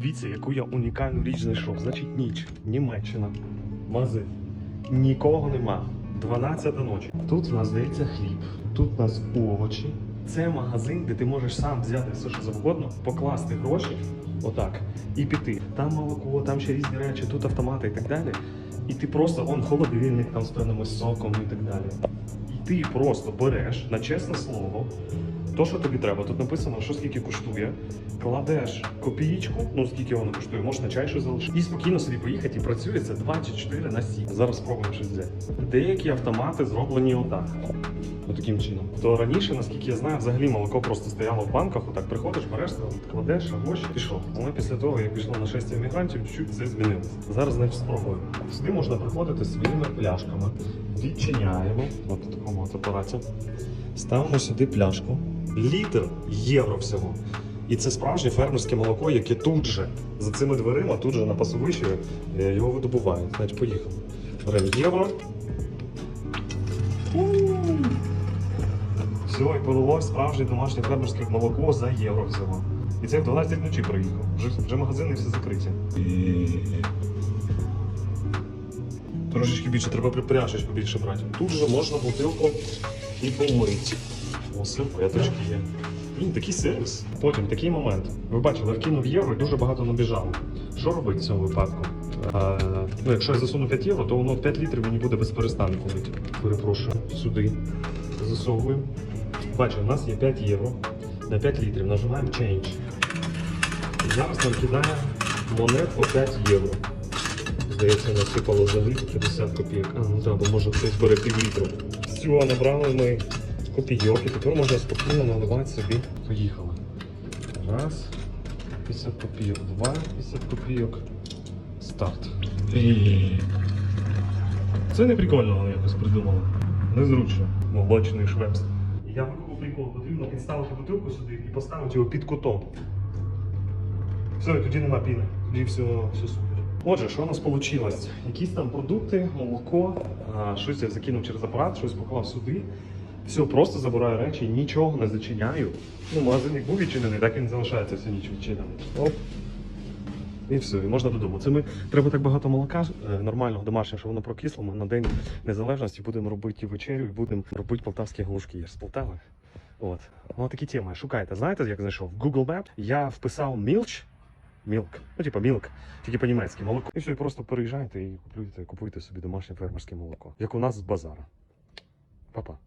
Дивіться, яку я унікальну річ знайшов. Значить, ніч, Німеччина, магазин. Нікого нема. 12 ночі. Тут в нас здається хліб, тут у нас овочі. Це магазин, де ти можеш сам взяти все, що завгодно, покласти гроші, отак, і піти. Там молоко, там ще різні речі, тут автомати і так далі. І ти просто он холодильник там з певним соком і так далі. І ти просто береш на чесне слово то, що тобі треба. Тут написано, що скільки коштує. Кладеш копієчку, ну скільки воно коштує, можеш на чай що залишити. І спокійно собі поїхати і працює це 24 на 7. Зараз спробуємо щось взяти. Деякі автомати зроблені отак. Отаким чином. То раніше, наскільки я знаю, взагалі молоко просто стояло в банках, отак приходиш, береш, кладеш, гроші пішов. Але після того, як пішло нашестя мігрантів, чуть-чуть все змінилося. Зараз значить спробуємо. Сюди можна приходити своїми пляшками. Відчиняємо, от такому от апараті. Ставимо сюди пляшку. Літр євро всього. І це справжнє фермерське молоко, яке тут же, за цими дверима, тут же на пасовищі е, його видобувають. Значить, поїхали. Беремо євро. Все, і полилось справжнє домашнє фермерське молоко за євро всього. І це в 12 вночі приїхав. Вже, вже магазини всі закриті. Трошечки більше, треба при- пляшечку більше брати. Тут же можна бутилку і помити. Все, порядочки є. Блін, такий сервіс. Потім такий момент. Ви бачили, я вкинув євро і дуже багато набіжало. Що робити в цьому випадку? А, ну, якщо я засуну 5 євро, то воно 5 літрів мені буде без перестанку лити. Перепрошую. Сюди. Засовуємо. Бачите, у нас є 5 євро на 5 літрів. Нажимаємо Change. Зараз нам кидає монет по 5 євро. Здається, насипало взагалі 50 копійок. А, ну так, бо може хтось бере пів літру. Все, набрали ми копійок, і тепер можна спокійно наливати собі. Поїхали. Раз. 50 копійок, два, 50 копійок. Старт. Це не прикольно вони якось придумали. Незручно. Молочний швепс. Я викупив прикол, потрібно підставити бутилку сюди і поставити його під кутом. Все, і тоді нема піни. Тоді все, все супер. Отже, що у нас вийшло? Якісь там продукти, молоко, щось я закинув через апарат, щось поклав сюди. Все, просто забираю речі, нічого не зачиняю. Ну, магазинник був відчинений, так він залишається всю ніч відчинений. Оп. І все, і можна додому. Це ми треба так багато молока е, нормального домашнього, що воно прокисло. Ми на день незалежності будемо робити вечерю і будемо робити полтавські галушки. Я ж з Полтави. От. Ну, такі теми. Шукайте. Знаєте, як знайшов? В Google Maps я вписав Milch, Milk, ну типа milk, тільки по-німецьки молоко. І все, і просто переїжджайте і купуйте, купуйте собі домашнє фермерське молоко. Як у нас з базара. Па-па.